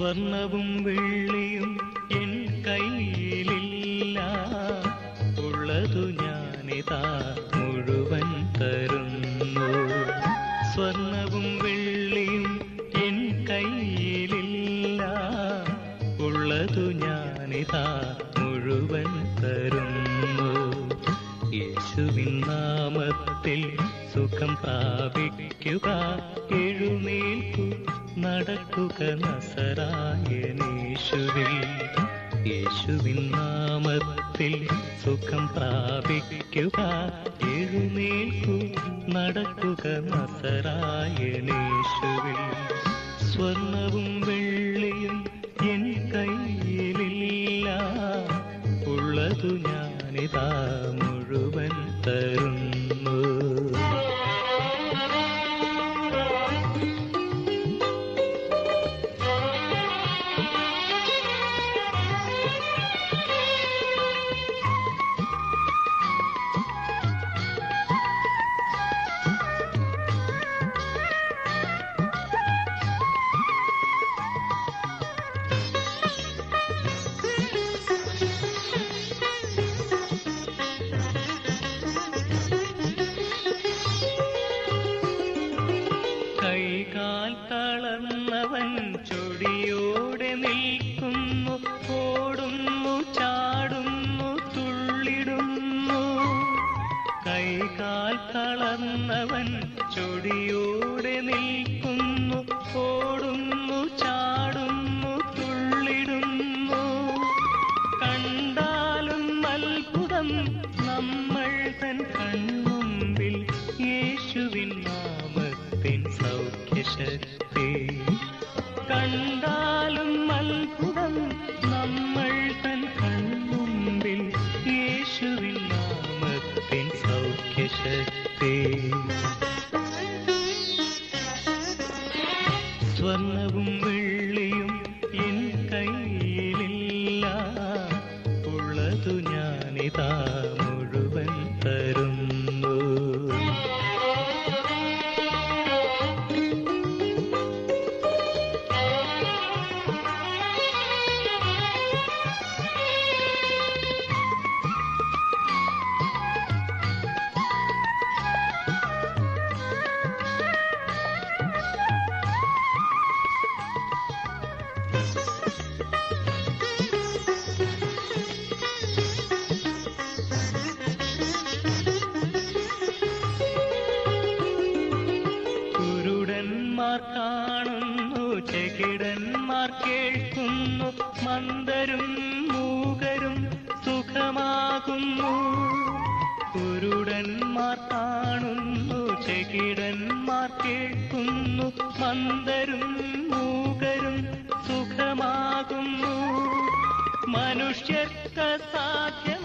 സ്വർണവും വെള്ളിയും എൻ കയ്യിലില്ല. ഉള്ളതു ഞാനിതാ മുഴുവൻ തരുന്നു. സ്വർണവും വെള്ളിയും എൻ കയ്യിലില്ല. ഉള്ളതു ഞാനിതാ മുഴുവൻ തരുന്നു. യേശുവിൻ നാമത്തിൽ സുഖം പ്രാപിക്കുക. എഴുന്നേൽക്കു നടക്കുക നസറായനേശുവിൽ യേശുവിൻ നാമത്തിൽ സുഖം പ്രാപിക്കുക. എഴുന്നേൽക്കു നടക്കുക നസറായനേശുവിൽ സ്വർണവും വെള്ളിയും തളർന്നവൻ ചൊടിയോടെ നിൽക്കുന്നു സ്വർണവും കേൾക്കുന്നു മന്ദരും മൂകരും സുഖമാകുന്നു. കുരുടന്മാർ കാണുന്നു ചെകിടന്മാർ കേൾക്കുന്നു മന്ദരും മൂകരും സുഖമാകുന്നു. മനുഷ്യർക്ക് സാധ്യമാം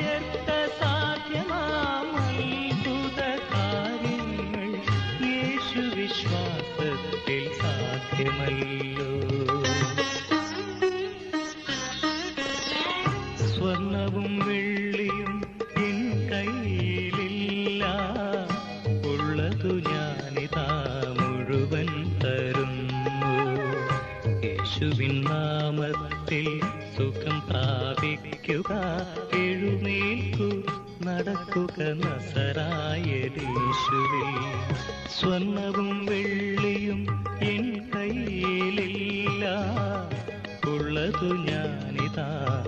മനുഷ്യർക്ക് സാധ്യമാം അത്ഭുത കാര്യങ്ങൾ യേശു വിശ്വാസത്തിൽ സാധ്യമല്ലോ. വെള്ളിയും എൻ കയ്യിലില്ല. ഉള്ളതു മുഴുവൻ തരുന്നു. യേശുവിൻ നാമത്തിൽ എഴുന്നേൽക്കു. നടക്കുക നസറായതീശുവിൽ. സ്വർണവും വെള്ളിയും എൻ കയ്യിലില്ല. ഉള്ളതു ഞാനിതാ